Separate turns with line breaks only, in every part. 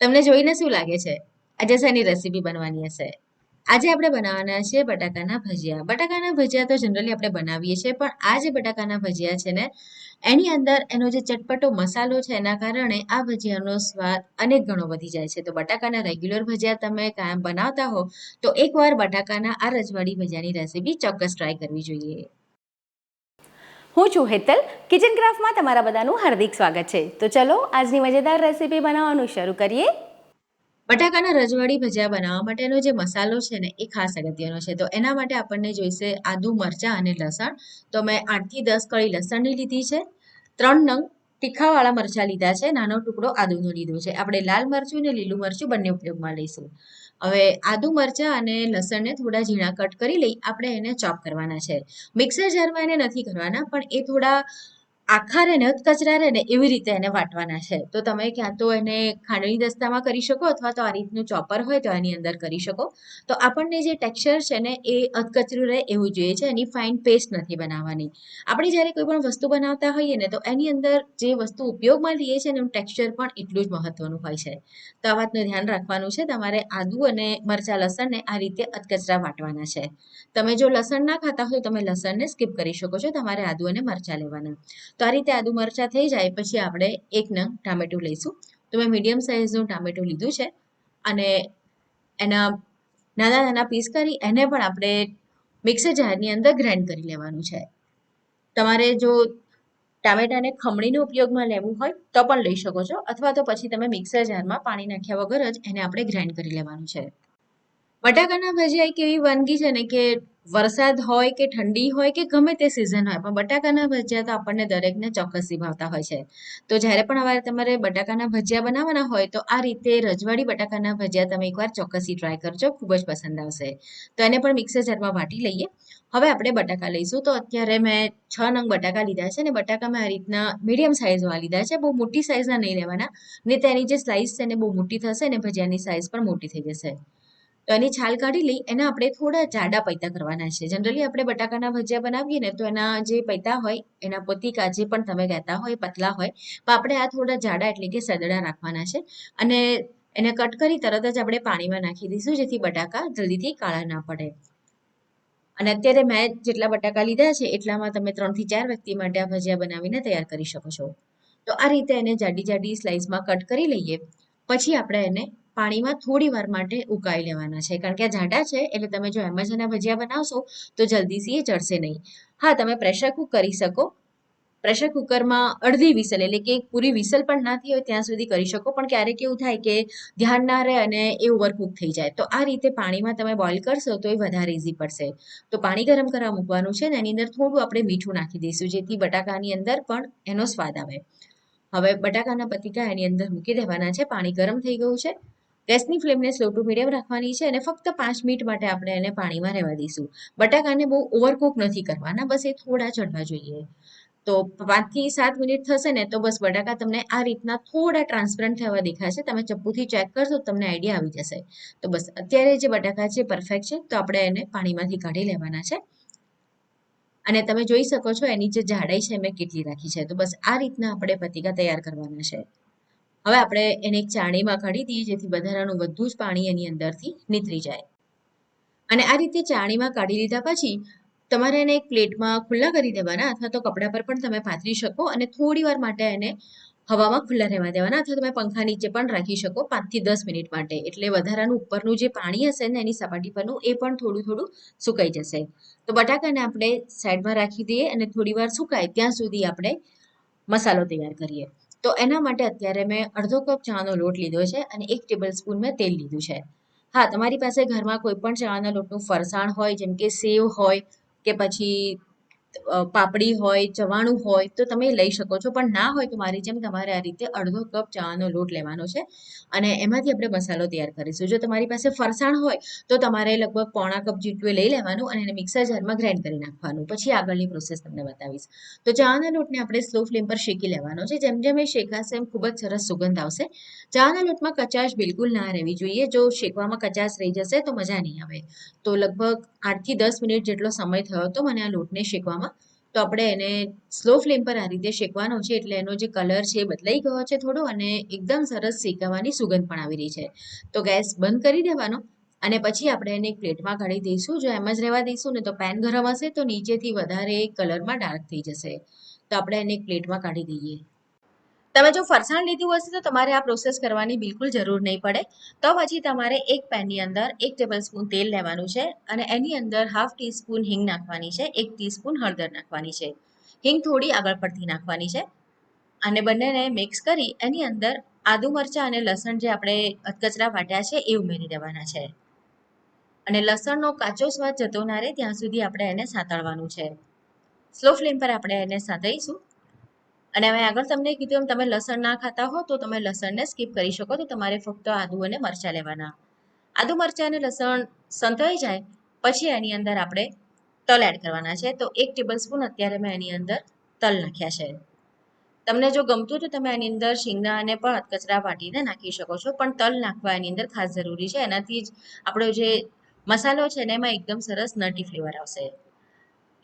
તમને જોઈને શું લાગે છે? આજે શેની રેસીપી બનવાની હશે? આજે આપણે બનાવવાના છે બટાકાના ભજીયા. બટાકાના ભજીયા તો જનરલી આપણે બનાવીએ છીએ, પણ આ જે બટાકાના ભજીયા છે ને, એની અંદર એનો જે ચટપટો મસાલો છે, એના કારણે આ ભજીયાનો સ્વાદ અનેક ગણો વધી જાય છે. તો બટાકાના રેગ્યુલર ભજીયા તમે કાયમ બનાવતા હો, તો એકવાર બટાકાના આ રજવાડી ભજીયાની રેસીપી ચોક્કસ ટ્રાય કરવી જોઈએ.
હું છું હેતલ. કિચન ક્રાફ્ટમાં તમારા બધાનું હાર્દિક સ્વાગત છે. તો ચલો, આજની મજેદાર રેસીપી બનાવવાનું શરૂ કરીએ.
બટાકાના રજવાડી ભજીયા બનાવવા માટેનો જે મસાલો છે ને, એ ખાસ અગત્યનો છે. તો એના માટે આપણને જોઈશે આદુ, મરચાં અને લસણ. તો મેં આઠથી દસ કળી લસણની લીધી છે. ત્રણ નંગ તીખાવાળા મરચાં લીધા છે, નાનો ટુકડો આદુનો લીધો છે. આપણે લાલ મરચું અને લીલું મરચું બંને ઉપયોગમાં લઈશું. હવે આદુ મરચાં અને લસણને થોડા ઝીણા કટ કરી લઈ આપણે એને ચોપ કરવાના છે. મિક્સર જારમાં એને નથી કરવાના, પણ એ થોડા આખા રહે ને કચરા રહે ને એવી રીતે એને વાટવાના છે. તો તમે ક્યાં તો એને ખાંડણી દસ્તામાં કરી શકો અથવા તો આ રીતનું ચોપર હોય તો એની અંદર કરી શકો. તો આપણને જે ટેક્સચર છે ને એ અધકચરું રહે એવું જોઈએ છે. એની ફાઇન પેસ્ટ નથી બનાવવાની. આપણે જ્યારે કોઈ પણ વસ્તુ બનાવતા હોઈએ ને તો એની અંદર જે વસ્તુ ઉપયોગમાં લઈએ છીએ એનું ટેક્સચર પણ એટલું જ મહત્વનું હોય છે. તો આ વાતનું ધ્યાન રાખવાનું છે. તમારે આદુ અને મરચાં, લસણને આ રીતે અધકચરા વાટવાના છે. તમે જો લસણ ના ખાતા હોય તો તમે લસણને સ્કીપ કરી શકો છો. તમારે આદુ અને મરચાં લેવાના. તો આ રીતે આદુ મરચાં થઈ જાય, પછી આપણે એક નંગ ટામેટું લઈશું. તો મેં મીડિયમ સાઇઝનું ટામેટું લીધું છે અને એના નાના નાના પીસ કરી, એને પણ આપણે મિક્સર જારની અંદર ગ્રાઇન્ડ કરી લેવાનું છે. તમારે જો ટામેટાને ખમણીનો ઉપયોગમાં લેવું હોય તો પણ લઈ શકો છો, અથવા તો પછી તમે મિક્સર જારમાં પાણી નાખ્યા વગર જ એને આપણે ગ્રાઇન્ડ કરી લેવાનું છે. બટાકાના ભજીયા એક એવી વાનગી છે ને કે વરસાદ હોય કે ઠંડી હોય કે ગમે તે સિઝન હોય, પણ બટાકાના ભજીયા તો આપણને દરેકને ચોક્કસથી ભાવતા હોય છે. તો જ્યારે પણ હવે તમારે બટાકાના ભજીયા બનાવવાના હોય તો આ રીતે રજવાડી બટાકાના ભજીયા તમે એકવાર ચોક્કસથી ટ્રાય કરજો, ખૂબ જ પસંદ આવશે. તો એને પણ મિક્સર જારમાં વાટી લઈએ. હવે આપણે બટાકા લઈશું. તો અત્યારે મેં છ નંગ બટાકા લીધા છે ને બટાકા મેં આ રીતના મીડિયમ સાઇઝવાળા લીધા છે. બહુ મોટી સાઇઝના નહીં લેવાના. ને તેની જે સ્લાઇસ છે ને બહુ મોટી થશે ને ભજીયાની સાઇઝ પણ મોટી થઈ જશે. તો એની છાલ કાઢી લઈ એના આપણે થોડા જાડા પૈતા કરવાના છે. જનરલી આપણે બટાકાના ભજીયા બનાવીએ ને તો એના જે પૈતા હોય, એના પોતી જે પણ તમે કહેતા હોય, પતલા હોય પણ આપણે આ થોડા જાડા એટલે કે સદડા રાખવાના છે. અને એને કટ કરી તરત જ આપણે પાણીમાં નાખી દઈશું, જેથી બટાકા જલ્દીથી કાળા ના પડે. અને અત્યારે મેં જેટલા બટાકા લીધા છે, એટલામાં તમે ત્રણથી ચાર વ્યક્તિ માટે આ ભજીયા બનાવીને તૈયાર કરી શકો છો. તો આ રીતે એને જાડી જાડી સ્લાઇસમાં કટ કરી લઈએ. પછી આપણે એને પાણીમાં થોડી વાર માટે ઉકાળી લેવાના છે. કારણ કે આ જાડા છે, એટલે તમે જો એમ જ ભજીયા બનાવશો, તો જલ્દીથી એ ચડશે નહીં. હા, તમે પ્રેશર કુક કરી શકો. પ્રેશર કુકરમાં અડધી વિસલ, એટલે કે પૂરી વિસલ પણ ના થઈ હોય ત્યાં સુધી કરી શકો, પણ ક્યારેક એવું થાય કે ધ્યાન ના રહે અને એ ઓવરકુક થઈ જાય. તો આ રીતે પાણીમાં તમે બોઇલ કરશો, તો એ વધારે ઇઝી પડશે. તો પાણી ગરમ કરવા મૂકવાનું છે ને, એની અંદર થોડું આપણે મીઠું નાખી દઈશું, જેથી બટાકાની અંદર પણ એનો સ્વાદ આવે. હવે બટાકાના પતિકા એની અંદર મૂકી દેવાના છે. પાણી ગરમ થઈ ગયું છે. ગેસની ફ્લેમને સ્લો ટુ મીડિયમ રાખવાની છે અને ફક્ત પાંચ મિનિટ માટે આપણે એને પાણીમાં રહેવા દઈશું. બટાકાને બહુ ઓવરકુક નથી કરવાના, બસ એ થોડા ચડવા જોઈએ. તો પાંચથી સાત મિનિટ થશે ને તો બસ બટાકા તમને આ રીતના થોડા ટ્રાન્સપરન્ટ થવા દેખાશે. તમે ચપ્પુથી ચેક કરશો તમને આઈડિયા આવી જશે. તો બસ અત્યારે જે બટાકા છે પરફેક્ટ છે, તો આપણે એને પાણીમાંથી કાઢી લેવાના છે. અને તમે જોઈ શકો છો, એની જે જાડાઈ છે, મેં કેટલી રાખી છે. તો બસ આ રીતના આપણે પતિકા તૈયાર કરવાના છે. હવે આપણે એને એક ચાણીમાં કાઢી દઈએ, જેથી વધારાનું બધું જ પાણી એની અંદરથી નીતરી જાય. અને આ રીતે ચાણીમાં કાઢી લીધા પછી તમારે એને એક પ્લેટમાં ખુલ્લા કરી દેવાના, અથવા તો કપડા પર પણ તમે પાથરી શકો અને થોડી વાર માટે એને હવામાં ખુલ્લા રહેવા દેવાના, અથવા તમે પંખા નીચે પણ રાખી શકો પાંચથી દસ મિનિટ માટે. એટલે વધારાનું ઉપરનું જે પાણી હશે ને એની સપાટી પરનું, એ પણ થોડું થોડું સુકાઈ જશે. તો બટાકાને આપણે સાઈડમાં રાખી દઈએ અને થોડી વાર સુકાય, ત્યાં સુધી આપણે મસાલો તૈયાર કરીએ. તો એના માટે અત્યારે મેં અડધો કપ ચણાનો લોટ લીધો છે અને એક ટેબલ સ્પૂન મેં તેલ લીધું છે. હા, તમારી પાસે ઘરમાં કોઈ પણ ચણાના લોટનું ફરસાણ હોય, જેમ કે સેવ હોય કે પછી પાપડી હોય, ચવાણું હોય તો તમે લઈ શકો છો. પણ ના હોય તો મારી જેમ તમારે આ રીતે અડધો કપ ચાનો લોટ લેવાનો છે અને એમાંથી આપણે મસાલો તૈયાર કરીશું. જો તમારી પાસે ફરસાણ હોય તો તમારે લગભગ પોણા કપ જેટલું લઈ લેવાનું અને એને મિક્સર જારમાં ગ્રાઇન્ડ કરી નાખવાનું. પછી આગળની પ્રોસેસ તમને બતાવીશ. તો ચાના લોટને આપણે સ્લો ફ્લેમ પર શેકી લેવાનો છે. જેમ જેમ એ શેકાશે એમ ખૂબ જ સરસ સુગંધ આવશે. ચાના લોટમાં કચાશ બિલકુલ ના રહેવી જોઈએ. જો શેકવામાં કચાશ રહી જશે તો મજા નહીં આવે. તો લગભગ આઠથી દસ મિનિટ જેટલો સમય થયો હતો મને આ લોટને શેકવામાં. તો આપણે એને સ્લો ફ્લેમ પર આ રીતે શેકવાનો છે એટલે એનો જે કલર છે એ બદલાઈ ગયો છે થોડો અને એકદમ સરસ શેકાવાની સુગંધ પણ આવી રહી છે. તો ગેસ બંધ કરી દેવાનો અને પછી આપણે એને એક પ્લેટમાં કાઢી દઈશું. જો એમ જ રહેવા દઈશું ને તો પેન ગરમ હશે તો નીચેથી વધારે કલરમાં ડાર્ક થઈ જશે. તો આપણે એને એક પ્લેટમાં કાઢી દઈએ. તમે જો ફરસાણ લીધું હશે તો તમારે આ પ્રોસેસ કરવાની બિલકુલ જરૂર નહીં પડે. તો પછી તમારે એક પેનની અંદર એક ટેબલ સ્પૂન તેલ લેવાનું છે અને એની અંદર હાફ ટીસ્પૂન હિંગ નાખવાની છે, એક ટીસ્પૂન હળદર નાખવાની છે. હિંગ થોડી આગળ પડતી નાખવાની છે અને બંનેને મિક્સ કરી એની અંદર આદુ મરચાં અને લસણ જે આપણે અધકચરા વાટ્યા છે એ ઉમેરી દેવાના છે. અને લસણનો કાચો સ્વાદ જતો ના રહે ત્યાં સુધી આપણે એને સાતળવાનું છે. સ્લો ફ્લેમ પર આપણે એને સાતળીશું. અને હવે આગળ તમને કીધું એમ તમે લસણ ના ખાતા હો તો તમે લસણને સ્કીપ કરી શકો. તો તમારે ફક્ત આદુ અને મરચાં લેવાના. આદુ, મરચાં અને લસણ સંતળાઈ જાય, પછી એની અંદર આપણે તલ એડ કરવાના છે. તો એક ટેબલ સ્પૂન અત્યારે મેં એની અંદર તલ નાખ્યા છે. તમને જો ગમતું તો તમે એની અંદર શીંગદાણાને પણ કચરા વાટીને નાખી શકો છો. પણ તલ નાખવા એની અંદર ખાસ જરૂરી છે. એનાથી જ આપણો જે મસાલો છે ને એમાં એકદમ સરસ નટી ફ્લેવર આવશે.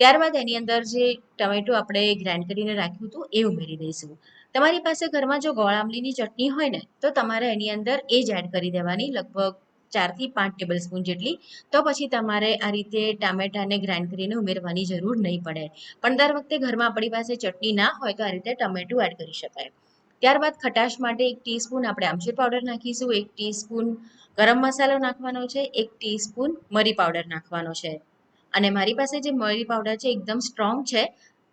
ત્યારબાદ એની અંદર જે ટમેટું આપણે ગ્રાઇન્ડ કરીને રાખ્યું હતું, એ ઉમેરી દઈશું. તમારી પાસે ઘરમાં જો ગોળ આંબલીની ચટણી હોય ને, તો તમારે એની અંદર એ જ એડ કરી દેવાની, લગભગ ચારથી પાંચ ટેબલ સ્પૂન જેટલી. તો પછી તમારે આ રીતે ટામેટાને ગ્રાઇન્ડ કરીને ઉમેરવાની જરૂર નહીં પડે. પણ દર વખતે ઘરમાં આપણી પાસે ચટણી ના હોય, તો આ રીતે ટમેટું એડ કરી શકાય. ત્યારબાદ ખટાશ માટે એક ટીસ્પૂન આપણે આમચૂર પાવડર નાખીશું, એક ટીસ્પૂન ગરમ મસાલો નાખવાનો છે, એક ટીસ્પૂન મરી પાવડર નાખવાનો છે. અને મારી પાસે જે મરી પાવડર છે એકદમ સ્ટ્રોંગ છે,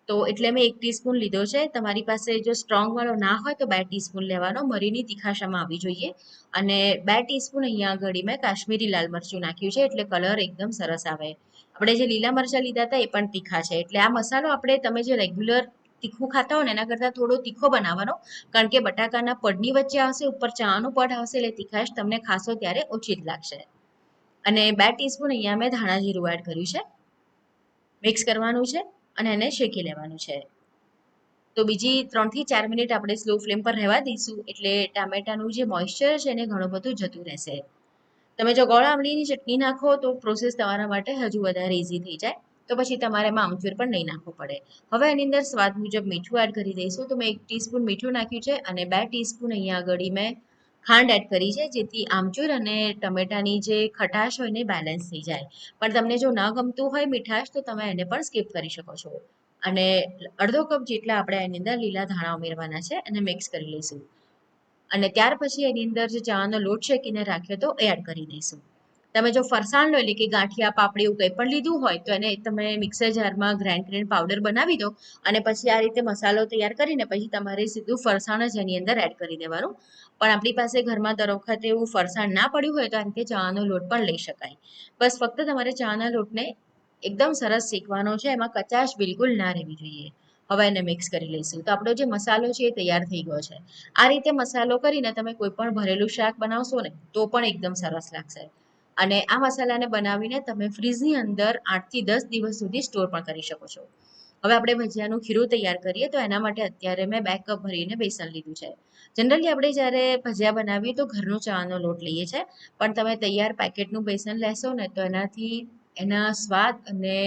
તો એટલે મેં એક ટીસ્પૂન લીધો છે. તમારી પાસે જો સ્ટ્રોંગ વાળો ના હોય તો બે ટીસ્પૂન લેવાનો. મરીની તીખાશામાં આવી જોઈએ. અને બે ટીસ્પૂન અહીંયા ઘડી મેં કાશ્મીરી લાલ મરચું નાખ્યું છે, એટલે કલર એકદમ સરસ આવે. આપણે જે લીલા મરચાં લીધા હતા એ પણ તીખા છે. એટલે આ મસાલો આપણે તમે જે રેગ્યુલર તીખું ખાતા હોય ને, એના કરતાં થોડો તીખો બનાવવાનો, કારણ કે બટાકાના પડની વચ્ચે આવશે, ઉપર ચાનું પડ આવશે, એટલે તીખાશ તમને ખાશો ત્યારે ઓછી જ લાગશે. અને બે ટીસ્પૂન અહીંયા મેં ધાણા જીરું એડ કર્યું છે. મિક્સ કરવાનું છે અને એને શેકી લેવાનું છે. તો બીજી ત્રણથી ચાર મિનિટ આપણે સ્લો ફ્લેમ પર રહેવા દઈશું એટલે ટામેટાનું જે મોઇશ્ચર છે એને ઘણું બધું જતું રહેશે. તમે જો ગોળ આંબલીની ચટણી નાખો તો પ્રોસેસ તમારા માટે હજુ વધારે ઇઝી થઈ જાય. તો પછી તમારે એમાં આમચૂર પણ નહીં નાખવું પડે. હવે એની અંદર સ્વાદ મુજબ મીઠું એડ કરી દઈશું. તો મેં એક ટીસ્પૂન મીઠું નાખ્યું છે અને બે ટીસ્પૂન અહીંયા આગળ મેં ખાંડ એડ કરી છે, જેથી આમચૂર અને ટમેટાની જે ખટાશ હોય ને બેલેન્સ થઈ જાય. પણ તમને જો ન ગમતું હોય મીઠાશ, તો તમે એને પણ સ્કીપ કરી શકો છો. અને અડધો કપ જેટલા આપણે એની અંદર લીલા ધાણા ઉમેરવાના છે અને મિક્સ કરી લઈશું. અને ત્યાર પછી એની અંદર જે ચાનો લોટ શેકીને રાખ્યો તો એડ કરી દઈશું. તમે જો ફરસાણ લો એટલે કે ગાંઠિયા, પાપડી એવું કંઈ પણ લીધું હોય તો એને તમે મિક્સર જારમાં ગ્રાઇન્ડ કરીને પાવડર બનાવી દો અને પછી આ રીતે મસાલો તૈયાર કરીને પછી તમારે સીધું ફરસાણ જ એની અંદર એડ કરી દેવાનું. પણ આપણી પાસે ઘરમાં દર વખતે એવું ફરસાણ ના પડ્યું હોય તો આ રીતે ચાનો લોટ પણ લઈ શકાય. બસ ફક્ત તમારે ચાના લોટને એકદમ સરસ શેકવાનો છે, એમાં કચાશ બિલકુલ ના રહેવી જોઈએ. હવે એને મિક્સ કરી લઈશું. તો આપણો જે મસાલો છે એ તૈયાર થઈ ગયો છે. આ રીતે મસાલો કરીને તમે કોઈ પણ ભરેલું શાક બનાવશો ને તો પણ એકદમ સરસ લાગશે. અને આ મસાલાને બનાવીને તમે ફ્રીજની અંદર આઠથી દસ દિવસ સુધી સ્ટોર પણ કરી શકો છો. હવે આપણે ભજીયાનું ખીરું તૈયાર કરીએ તો એના માટે અત્યારે મેં બે કપ ભરીને બેસન લીધું છે. જનરલી આપણે જ્યારે ભજીયા બનાવીએ તો ઘરનો ચાનો લોટ લઈએ છીએ પણ તમે તૈયાર પેકેટનું બેસન લેશો ને તો એનાથી એના સ્વાદ અને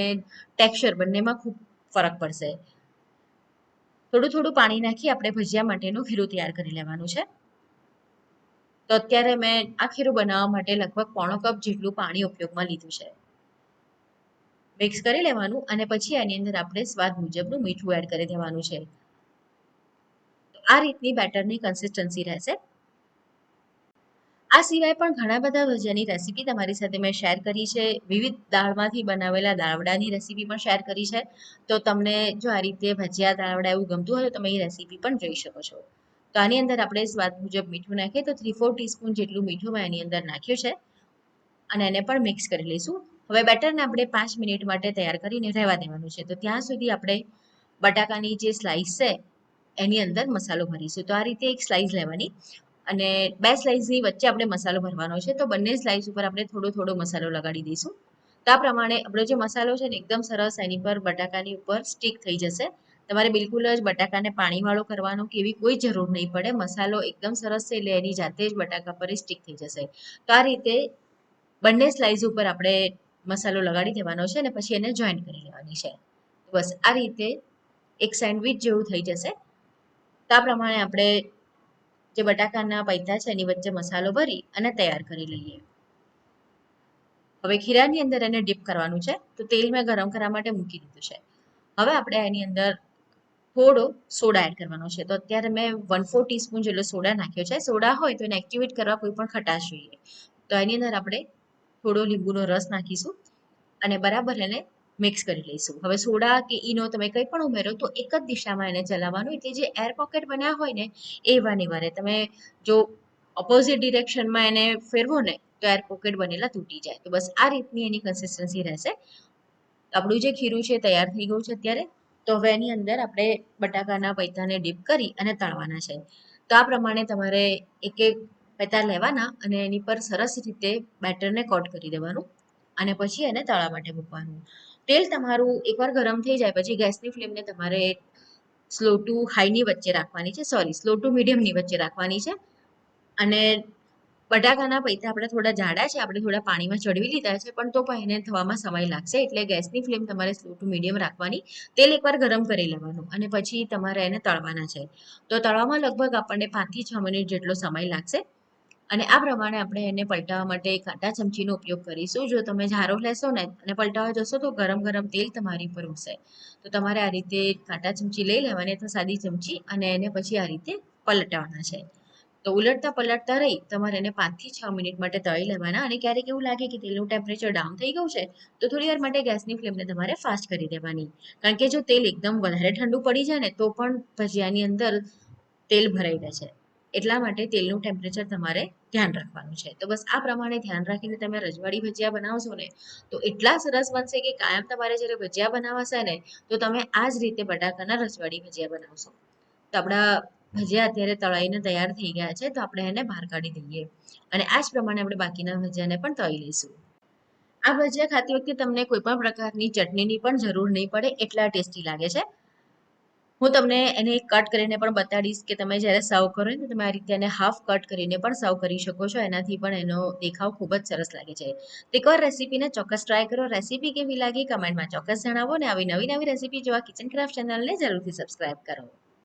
ટેક્સચર બંનેમાં ખૂબ ફરક પડશે. થોડું થોડું પાણી નાખી આપણે ભજીયા માટેનું ખીરું તૈયાર કરી લેવાનું છે. તો અત્યારે મેં આ ખીરું બનાવવા માટે લગભગ પોણો કપ જેટલું પાણી ઉપયોગમાં લીધું છે. મિક્સ કરી લેવાનું અને પછી એની અંદર આપણે સ્વાદ મુજબનું મીઠું એડ કરી દેવાનું છે. આ રીતની બેટરની કન્સિસ્ટન્સી રહેશે. આ સિવાય પણ ઘણા બધા ભજીયાની રેસીપી તમારી સાથે મેં શેર કરી છે. વિવિધ દાળમાંથી બનાવેલા દાળવડાની રેસીપી પણ શેર કરી છે. તો તમને જો આ રીતે ભજીયા દાળવડા એવું ગમતું હોય તો તમે એ રેસીપી પણ જોઈ શકો છો. તો આની અંદર આપણે સ્વાદ મુજબ મીઠું નાખીએ તો થ્રી ફોર ટીસ્પૂન જેટલું મીઠું મેં એની અંદર નાખ્યું છે. અને એને પણ મિક્સ કરી લઈશું. હવે બેટરને આપણે પાંચ મિનિટ માટે તૈયાર કરીને રહેવા દેવાનું છે. તો ત્યાં સુધી આપણે બટાકાની જે સ્લાઇસ છે, એની અંદર મસાલો ભરીશું. તો આ રીતે એક સ્લાઇસ લેવાની. અને બે સ્લાઇસની વચ્ચે આપણે મસાલો ભરવાનો છે. તો બંને સ્લાઇસ ઉપર આપણે થોડો થોડો મસાલો લગાડી દઈશું. તો આ પ્રમાણે આપણો જે મસાલો છે ને, એકદમ સરસ એની પર બટાકાની ઉપર સ્ટીક થઈ જશે. તમારે બિલકુલ જ બટાકાને પાણીવાળો કરવાનો કે એવી કોઈ જરૂર નહીં પડે. મસાલો એકદમ સરસ છે એટલે એની જાતે જ બટાકા પર સ્ટીક થઈ જશે. તો આ રીતે બંને સ્લાઇસ ઉપર આપણે મસાલો લગાડી દેવાનો છે અને પછી એને જોઈન્ટ કરી લેવાની છે. બસ આ રીતે એક સેન્ડવિચ જેવું થઈ જશે. તો આ પ્રમાણે આપણે જે બટાકાના પૈતા છે એની વચ્ચે મસાલો ભરી અને તૈયાર કરી લઈએ. હવે ખીરાની અંદર એને ડીપ કરવાનું છે. તો તેલ મેં ગરમ કરવા માટે મૂકી દીધું છે. હવે આપણે એની અંદર થોડો સોડા એડ કરવાનો છે. તો અત્યારે મેં વન ફોર ટીસ્પૂન જેટલો સોડા નાખ્યો છે. સોડા હોય તો એને એક્ટિવેટ કરવા કોઈ પણ ખટાશ જોઈએ. તો એની અંદર આપણે થોડો લીંબુનો રસ નાખીશું અને બરાબર એને મિક્સ કરી લઈશું. હવે સોડા કે ઈનો તમે કંઈ પણ ઉમેરો તો એક જ દિશામાં એને ચલાવવાનું. એટલે જે એર પોકેટ બન્યા હોય ને, એ વાની વારે તમે જો ઓપોઝિટ ડિરેક્શનમાં એને ફેરવો ને, તો એર પોકેટ બનેલા તૂટી જાય. તો બસ આ રીતની એની કન્સિસ્ટન્સી રહેશે. આપણું જે ખીરું છે તૈયાર થઈ ગયું છે અત્યારે. તો હવે એની અંદર આપણે બટાકાના પૈતાને ડીપ કરી અને તળવાના છે. તો આ પ્રમાણે તમારે એક એક પૈતા લેવાના અને એની પર સરસ રીતે બેટરને કોટ કરી દેવાનું અને પછી એને તળવા માટે મૂકવાનું. તેલ તમારું એકવાર ગરમ થઈ જાય પછી ગેસની ફ્લેમને તમારે સ્લો ટુ હાઈની વચ્ચે રાખવાની છે. સોરી, સ્લો ટુ મીડિયમની વચ્ચે રાખવાની છે. અને બટાકાના પૈતા આપણે થોડા જાડા છે, આપણે થોડા પાણીમાં ચડવી લીધા છે, પણ તો પણ એને થવામાં સમય લાગશે, એટલે ગેસની ફ્લેમ તમારે સ્લો ટુ મીડિયમ રાખવાની, તેલ એકવાર ગરમ કરી લેવાનું, અને પછી તમારે એને તળવાના છે. તો તળવામાં લગભગ આપણને પાંચથી છ મિનિટ જેટલો સમય લાગશે, અને આ પ્રમાણે આપણે એને પલટાવવા માટે કાંટા ચમચીનો ઉપયોગ કરીશું. જો તમે ઝારો લેશો ને અને પલટાવવા જશો તો ગરમ ગરમ તેલ તમારી પર ઉડશે. તો તમારે આ રીતે કાંટા ચમચી લઈ લેવાની, અથવા સાદી ચમચી, અને એને પછી આ રીતે પલટાવવાના છે. તો ઉલટતા પલટતા રહી, તમારે એને પાંચથી છ મિનિટ માટે તળી લેવાના અને ક્યારેક એવું લાગે કે તેલનું ટેમ્પરેચર ડાઉન થઈ ગયું છે, તો થોડી વાર માટે ગેસની ફ્લેમને તમારે ફાસ્ટ કરી દેવાની. કારણ કે જો તેલ એકદમ વધારે ઠંડુ પડી જાય ને, તો પણ ભજીયાની અંદર તેલ ભરાઈ રહે છે. એટલા માટે તેલનું ટેમ્પરેચર તમારે ધ્યાન રાખવાનું છે. તો બસ આ પ્રમાણે ધ્યાન રાખીને તમે રજવાડી ભજીયા બનાવશો ને, તો એટલા સરસ બનશે કે કાયમ તમારે જ્યારે ભજીયા બનાવાશે ને, તો તમે આ જ રીતે બટાકાના રજવાડી ભજીયા બનાવશો. તો આપણા ભજીયા અત્યારે તળાઈને તૈયાર થઈ ગયા છે, તો આપણે એને બહાર કાઢી દઈએ. અને આ જ પ્રમાણે આપણે બાકીના ભજીયાને પણ તળી લઈશું. આ ભજીયા ખાતી વખતે તમને કોઈ પણ પ્રકારની ચટણીની પણ જરૂર નહીં પડે, એટલા ટેસ્ટી લાગે છે. હું તમને એને કટ કરીને પણ બતાડીશ કે તમે જ્યારે સર્વ કરો ને તમે આ રીતે એને હાફ કટ કરીને પણ સર્વ કરી શકો છો. એનાથી પણ એનો દેખાવ ખૂબ જ સરસ લાગે છે. એકવાર રેસીપીને ચોક્કસ ટ્રાય કરો. રેસીપી કેવી લાગી કમેન્ટમાં ચોક્કસ જણાવો ને આવી નવી નવી રેસીપી જેવા કિચન ક્રાફ્ટ ચેનલને જરૂરથી સબસ્ક્રાઇબ કરો.